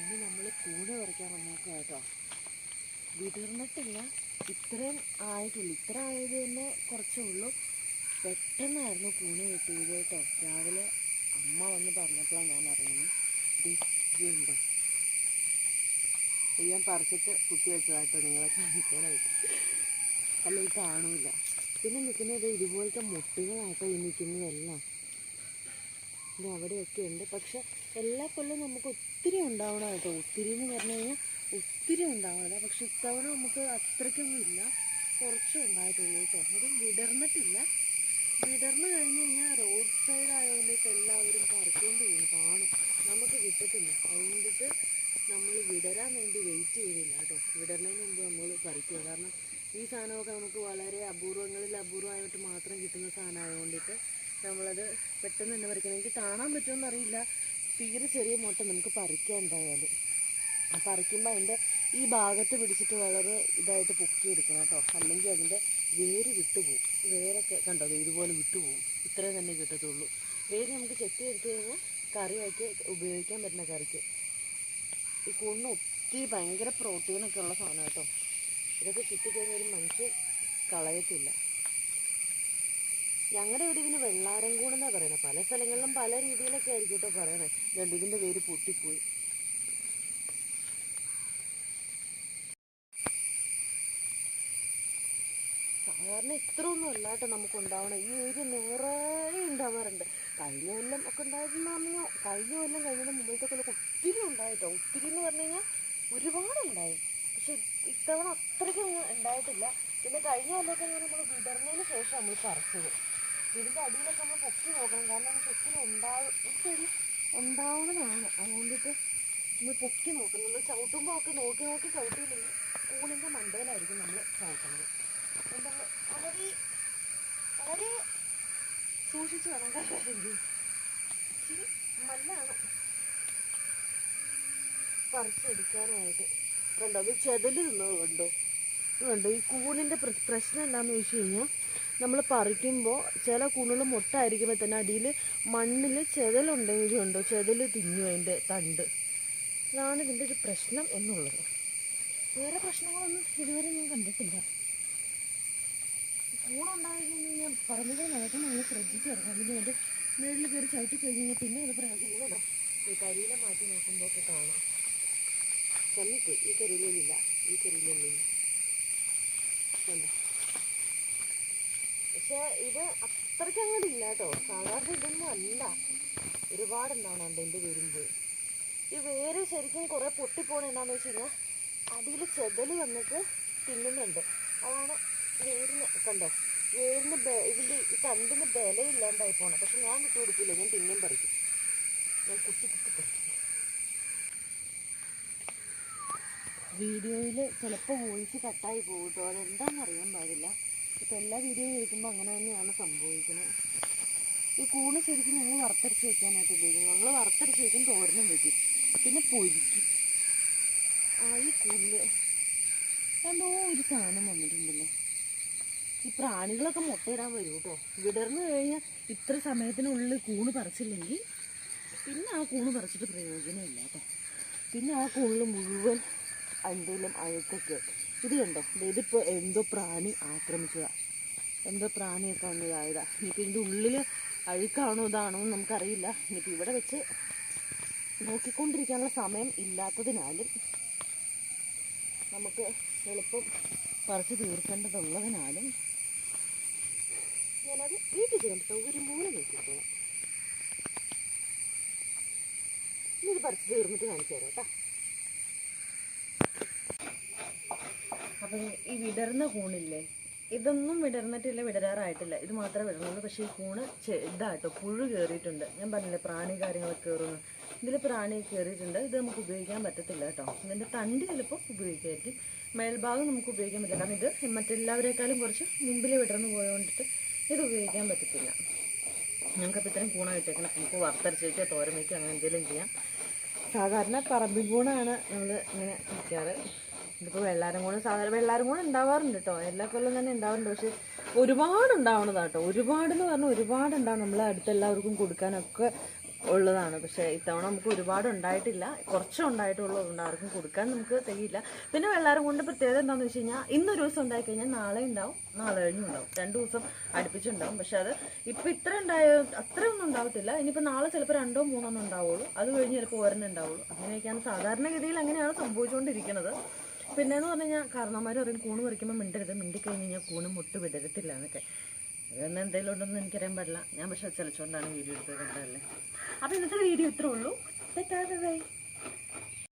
ഇനി നമ്മൾ കൂട് പറിക്കാൻ വന്നേക്കാം കേട്ടോ. വിടർന്നിട്ടില്ല. ഇത്രയും ആയിട്ടുള്ളു. ഇത്ര ആയത് തന്നെ കുറച്ചേ ഉള്ളൂ. പെട്ടെന്നായിരുന്നു കൂണ് കിട്ടിയത് കേട്ടോ. രാവിലെ അമ്മ വന്ന് പറഞ്ഞപ്പോഴാണ് ഞാൻ അറിയുന്നത്. ഇതുണ്ടോ ഇത് ഞാൻ പറിച്ചിട്ട് കുത്തി വെച്ചതാട്ടോ നിങ്ങളെ കാണിക്കാനായിട്ട്. അല്ല ഇത് കാണൂല. പിന്നെ നിൽക്കുന്നത് ഇതുപോലത്തെ മുട്ടുകളാട്ടോ ഈ നിൽക്കുന്നതെല്ലാം. ഇത് അവിടെയൊക്കെ ഉണ്ട്. പക്ഷെ എല്ലാ കൊല്ലവും നമുക്ക് ഒത്തിരി ഉണ്ടാവണം കേട്ടോ. ഒത്തിരി എന്ന് പറഞ്ഞു കഴിഞ്ഞാൽ ഒത്തിരി ഉണ്ടാവണം. പക്ഷെ ഇത്തവണ നമുക്ക് അത്രയ്ക്കൊന്നും ഇല്ല. കുറച്ച് ഉണ്ടായിട്ടുള്ളൂ കേട്ടോ. അതും വിടർന്നിട്ടില്ല. വിടർന്ന് കഴിഞ്ഞ് കഴിഞ്ഞാൽ റോഡ് സൈഡ് ആയതുകൊണ്ട് ഇപ്പം എല്ലാവരും പറിച്ചുകൊണ്ട് പോകും കാണും. നമുക്ക് കിട്ടത്തില്ല. അതുകൊണ്ടിട്ട് നമ്മൾ വിടരാൻ വേണ്ടി വെയിറ്റ് ചെയ്യുന്നില്ല കേട്ടോ. വിടർന്നതിന് മുമ്പ് നമ്മൾ പറിക്കുക. കാരണം ഈ സാധനമൊക്കെ നമുക്ക് വളരെ അപൂർവങ്ങളിൽ അപൂർവമായിട്ട് മാത്രം കിട്ടുന്ന സാധനമായതുകൊണ്ടിട്ട് നമ്മളത് പെട്ടെന്ന് തന്നെ പറിക്കണം. എനിക്ക് കാണാൻ പറ്റുമെന്ന് അറിയില്ല തീരെ ചെറിയ മുട്ട നമുക്ക് പറിക്കാൻ എന്തായാലും. പറിക്കുമ്പോൾ അതിന്റെ ഈ ഭാഗത്ത് പിടിച്ചിട്ട് വളരെ ഇതായിട്ട് പൊക്കിയെടുക്കണം കേട്ടോ. അല്ലെങ്കിൽ അതിന്റെ വേര് വിട്ടുപോകും വേരൊക്കെ കണ്ടോ? അത് ഇതുപോലെ വിട്ടുപോകും ഇത്രയും തന്നെ കിട്ടത്തുള്ളൂ. വേര് നമുക്ക് ചെത്തി എടുത്തു കഴിഞ്ഞാൽ കറിയാക്കി ഉപയോഗിക്കാൻ പറ്റുന്ന കറിക്ക്. ഈ കൂണിന് ഒത്തിരി ഭയങ്കര പ്രോട്ടീനൊക്കെ ഉള്ള സാധനം കേട്ടോ. ഇതൊക്കെ കിട്ടിക്കഴിഞ്ഞാൽ ഒരു മനുഷ്യൻ കളയത്തില്ല. ഞങ്ങളുടെ ഇവിടെ ഇതിന് വെള്ളാരം കൂടെന്നാണ് പറയുന്നത് പല സ്ഥലങ്ങളിലും പല രീതിയിലൊക്കെ ആയിരിക്കും കേട്ടോ പറയണേ. രണ്ട് ഇതിന്റെ പേര് പൊട്ടിപ്പോയി. സാധാരണ ഇത്ര ഒന്നും അല്ല കേട്ടോ നമുക്ക് ഉണ്ടാവണം. ഈ ഒരു നിറയെ ഉണ്ടാവാറുണ്ട്. കഴിഞ്ഞ കൊല്ലം ഒക്കെ ഉണ്ടായിരുന്നു പറഞ്ഞാൽ കഴിഞ്ഞ കൊല്ലം കഴിഞ്ഞ മുമ്പത്തെ കൊല്ലം ഒത്തിരി ഉണ്ടായിട്ടോ. ഒത്തിരി എന്ന് പറഞ്ഞു കഴിഞ്ഞാൽ ഒരുപാട് ഉണ്ടായി. പക്ഷെ ഇത്തവണ അത്രയ്ക്കും ഉണ്ടായിട്ടില്ല. പിന്നെ കഴിഞ്ഞ കൊല്ലമൊക്കെ നമ്മൾ വിടർന്നതിന് ശേഷം നമ്മൾ പറിച്ചത്. ഇതിന്റെ അടിയിലൊക്കെ നമ്മൾ പൊക്കി നോക്കണം. കാരണം ഒത്തിരി ഉണ്ടാവും ഉണ്ടാവുന്നതാണ്. അതുകൊണ്ടിട്ട് നമ്മൾ പൊക്കി നോക്കണം. നമ്മൾ ചവിട്ടുമ്പോൾ ഒക്കെ നോക്കി നോക്കി ചവിട്ടിയില്ലെങ്കിൽ കൂണിന്റെ മണ്ടയിലായിരിക്കും നമ്മൾ ചവിട്ടുന്നത്. എന്താ വളരെ വളരെ സൂക്ഷിച്ച് വേണം കൈകാര്യം ഇച്ചിരി മല്ലാണ് പറിച്ചെടുക്കാനായിട്ട്. കണ്ടോ? അത് ചെതൽ തിന്നത് കണ്ടോ? ഇത് ഈ കൂണിന്റെ പ്ര- പ്രശ്നം എന്താണെന്ന് വെച്ച് കഴിഞ്ഞാൽ നമ്മൾ പറിക്കുമ്പോൾ ചില കൂണുകൾ മുട്ടായിരിക്കുമ്പോൾ തന്നെ അടിയിൽ മണ്ണിൽ ചെതലുണ്ടെങ്കിലും ഉണ്ടോ? ചെതൽ തിന്നു അതിന്റെ തണ്ട്. ഇതാണ് ഇതിന്റെ ഒരു പ്രശ്നം എന്നുള്ളത്. വേറെ പ്രശ്നങ്ങളൊന്നും ഇതുവരെ ഞാൻ കണ്ടിട്ടില്ല. കൂണുണ്ടായി കഴിഞ്ഞ് കഴിഞ്ഞാൽ നേരത്തെ നമ്മൾ ശ്രദ്ധിച്ചിറങ്ങും അതിന് അതിന്റെ മേളിൽ കയറി ചവിട്ടി കഴിഞ്ഞ് കഴിഞ്ഞാൽ പിന്നെ അത് പ്രയോജനം ഈ കരിയില മാറ്റി നോക്കുമ്പോൾ ഒക്കെ കാണാം. ചെന്നിട്ട് ഈ കരിയിലില്ല ഈ കരിയിലൊന്നും കണ്ടോ പക്ഷെ ഇത് അത്രയ്ക്ക് അങ്ങോട്ട് ഇല്ല കേട്ടോ. സാധാരണ ഇതൊന്നും അല്ല. ഒരുപാടുണ്ടാവണം എന്റെ വരുമ്പോൾ ഈ വേര് ശരിക്കും കുറേ പൊട്ടിപ്പോണ എന്താണെന്ന് വെച്ച് കഴിഞ്ഞാൽ അടിയിൽ ചെതൽ വന്നിട്ട് തിന്നുന്നുണ്ട്. അതാണ് വേരിന് കണ്ടോ? വേരിന് ഇതിന്റെ ഈ തണ്ടിന് ബലയില്ലാണ്ടായി പോണത്. പക്ഷെ ഞാൻ വിട്ടു കൊടുക്കില്ല. ഞാൻ പിന്നെയും പറിക്കും. ഞാൻ കുത്തി കുത്തി പറിക്കും. വീഡിയോയിൽ ചിലപ്പോൾ വോയിസ് കട്ടായി പോകും കേട്ടോ അതെന്താണെന്ന് അറിയാൻ പാടില്ല. ഇപ്പം എല്ലാ വീഡിയോയും കേൾക്കുമ്പോൾ അങ്ങനെ തന്നെയാണ് സംഭവിക്കുന്നത്. ഈ കൂണ് ശരിക്കും ഞങ്ങൾ വറുത്തരച്ച് വെക്കാനായിട്ട് ഉപയോഗിക്കും ഞങ്ങൾ വറുത്തരച്ച് വെക്കും തോരനും വെക്കും. പിന്നെ പൊരിക്കും. ആ ഈ കൂണിൽ എന്തോ ഒരു സാധനം വന്നിട്ടുണ്ടല്ലോ. ഈ പ്രാണികളൊക്കെ മുട്ടയിടാൻ വരും കേട്ടോ വിടർന്നു കഴിഞ്ഞാൽ ഇത്ര സമയത്തിനുള്ളിൽ കൂണ് പറിച്ചില്ലെങ്കിൽ പിന്നെ ആ കൂണ് പറിച്ചിട്ട് പ്രയോജനമില്ല കേട്ടോ പിന്നെ ആ കൂണിൽ മുഴുവൻ എന്തെങ്കിലും അഴുക്കൊക്കെ ഇത് കണ്ടോ? ഇതിപ്പോൾ എന്തോ പ്രാണി ആക്രമിച്ചതാ. എന്തോ പ്രാണിയൊക്കെ വന്നതായതാ. ഇനിയിപ്പോൾ ഇതിന്റെ ഉള്ളിൽ അഴുക്കാണോ ഇതാണോ എന്ന് നമുക്കറിയില്ല. ഇനിയിപ്പോൾ ഇവിടെ വെച്ച് നോക്കിക്കൊണ്ടിരിക്കാനുള്ള സമയം ഇല്ലാത്തതിനാലും നമുക്ക് എളുപ്പം പറിച്ചു തീർക്കേണ്ടതുള്ളതിനാലും ഞാനത് വീട്ടിൽ ചെയ്യുമ്പോൾ സൗകര്യം പോലെ നോക്കിക്കോളാം. ഇനി ഇത് പറിച്ച് തീർന്നിട്ട് കാണിച്ചു തരാം കേട്ടോ. അപ്പം ഈ വിടർന്ന കൂണില്ലേ? ഇതൊന്നും വിടർന്നിട്ടില്ല വിടരാറായിട്ടില്ല. ഇത് മാത്രമേ വിടർന്നുള്ളൂ. പക്ഷേ ഈ കൂണ് ഇതാട്ടോ പുഴു കയറിയിട്ടുണ്ട് ഞാൻ പറഞ്ഞില്ലേ പ്രാണി കാര്യങ്ങളൊക്കെ കയറുന്നു ഇതിൽ പ്രാണി കയറിയിട്ടുണ്ട് ഇത് നമുക്ക് ഉപയോഗിക്കാൻ പറ്റത്തില്ല കേട്ടോ. ഇതിന്റെ തണ്ട് ചിലപ്പോൾ ഉപയോഗിക്കായിരിക്കും. മേൽഭാഗം നമുക്ക് ഉപയോഗിക്കാൻ പറ്റില്ല. കാരണം ഇത് മറ്റെല്ലാവരെക്കാളും കുറച്ച് മുമ്പിൽ വിടർന്നു പോയതുകൊണ്ടിട്ട് ഇത് ഉപയോഗിക്കാൻ പറ്റത്തില്ല. ഞങ്ങൾക്കപ്പോൾ ഇത്രയും കൂണ കിട്ടിയേക്കണം നമുക്ക് വറുത്തരച്ച് വയ്ക്കുക അങ്ങനെ എന്തെങ്കിലും ചെയ്യാം. സാധാരണ പറമ്പിൻ കൂണാണ് നമ്മൾ ഇങ്ങനെ വയ്ക്കാറ് ഇതിപ്പോൾ വെള്ളാരം കൂടെ സാധാരണ വെള്ളാരം കൂടെ ഉണ്ടാവാറുണ്ട് കേട്ടോ എല്ലാ കൊല്ലം തന്നെ ഉണ്ടാവാറുണ്ട്. പക്ഷേ ഒരുപാട് ഉണ്ടാവണതാണ് കേട്ടോ ഒരുപാട് എന്ന് പറഞ്ഞാൽ ഒരുപാട് ഉണ്ടാവും നമ്മൾ അടുത്തെല്ലാവർക്കും കൊടുക്കാനൊക്കെ ഉള്ളതാണ്. പക്ഷേ ഇത്തവണ നമുക്ക് ഒരുപാട് ഉണ്ടായിട്ടില്ല. കുറച്ചേ ഉണ്ടായിട്ടുള്ളൂ. അതുകൊണ്ട് ആർക്കും കൊടുക്കാൻ നമുക്ക് തികയില്ല. പിന്നെ വെള്ളാരം കൊണ്ട് പ്രത്യേകത എന്താണെന്ന് വെച്ച് കഴിഞ്ഞാൽ ഇന്നൊരു ദിവസം ഉണ്ടായി കഴിഞ്ഞാൽ നാളെ ഉണ്ടാവും. നാളെ കഴിഞ്ഞും ഉണ്ടാവും. രണ്ട് ദിവസം അടുപ്പിച്ചുണ്ടാവും. പക്ഷെ അത് ഇപ്പം ഇത്ര ഉണ്ടായ അത്രയൊന്നും ഉണ്ടാവത്തില്ല. ഇനിയിപ്പോൾ നാളെ ചിലപ്പോൾ രണ്ടോ മൂന്നോ ഉണ്ടാവുള്ളൂ. അത് കഴിഞ്ഞ് ചിലപ്പോൾ ഒരെണ്ണം ഉണ്ടാവുള്ളൂ. അങ്ങനെയൊക്കെയാണ് സാധാരണഗതിയിൽ അങ്ങനെയാണ് സംഭവിച്ചുകൊണ്ടിരിക്കുന്നത് പിന്നെ എന്ന് പറഞ്ഞു കഴിഞ്ഞാൽ കാരണവന്മാർ പറയും കൂണ് പറിക്കുമ്പോൾ മിണ്ടരുത്. മിണ്ടി കഴിഞ്ഞ് കഴിഞ്ഞാൽ കൂണ് മുട്ട് വിടരത്തില്ല എന്നൊക്കെ. അതൊന്നും എന്തെങ്കിലും ഉണ്ടെന്ന് എനിക്കറിയാൻ പാടില്ല. ഞാൻ പക്ഷെ ചലിച്ചുകൊണ്ടാണ് വീഡിയോ എടുത്തത് കണ്ടതല്ലേ. അപ്പോൾ ഇന്നത്തെ വീഡിയോ ഇത്രേ ഉള്ളൂ. ബൈ